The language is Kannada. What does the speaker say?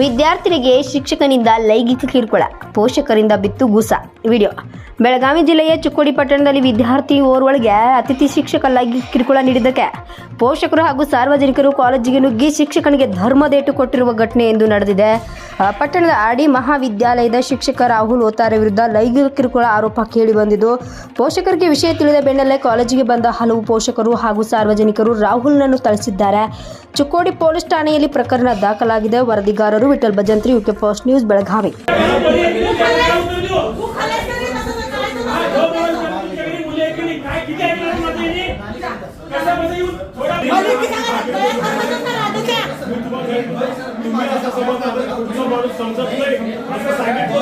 ವಿದ್ಯಾರ್ಥಿನಿಗೆ ಶಿಕ್ಷಕನಿಂದ ಲೈಂಗಿಕ ಕಿರುಕುಳ, ಪೋಷಕರಿಂದ ಬಿತ್ತು ಗೂಸ. ವಿಡಿಯೋ. ಬೆಳಗಾವಿ ಜಿಲ್ಲೆಯ ಚಿಕ್ಕೋಡಿ ಪಟ್ಟಣದಲ್ಲಿ ವಿದ್ಯಾರ್ಥಿ ಓರ್ವಳಿಗೆ ಅತಿಥಿ ಶಿಕ್ಷಕ ಲೈಂಗಿಕ ಕಿರುಕುಳ ನೀಡಿದ್ದಕ್ಕೆ ಪೋಷಕರು ಹಾಗೂ ಸಾರ್ವಜನಿಕರು ಕಾಲೇಜಿಗೆ ನುಗ್ಗಿ ಶಿಕ್ಷಕನಿಗೆ ಧರ್ಮದೇಟು ಕೊಟ್ಟಿರುವ ಘಟನೆ ಎಂದು ನಡೆದಿದೆ. ಪಟ್ಟಣದ ಆಡಿ ಮಹಾವಿದ್ಯಾಲಯದ ಶಿಕ್ಷಕ ರಾಹುಲ್ ಓತಾರ ವಿರುದ್ಧ ಲೈಂಗಿಕ ಕಿರುಕುಳ ಆರೋಪ ಕೇಳಿ ಬಂದಿದ್ದು. ಪೋಷಕರಿಗೆ ವಿಷಯ ತಿಳಿದ ಬೆನ್ನಲ್ಲೇ ಕಾಲೇಜಿಗೆ ಬಂದ ಹಲವು ಪೋಷಕರು ಹಾಗೂ ಸಾರ್ವಜನಿಕರು ರಾಹುಲ್ನನ್ನು ಥಳಿಸಿದ್ದಾರೆ. ಚಿಕ್ಕೋಡಿ ಪೊಲೀಸ್ ಠಾಣೆಯಲ್ಲಿ ಪ್ರಕರಣ ದಾಖಲಾಗಿದೆ. ವರದಿಗಾರರು Vithal Bhajantri UK post news Belagavi. समजत नाही. असं सांगितलं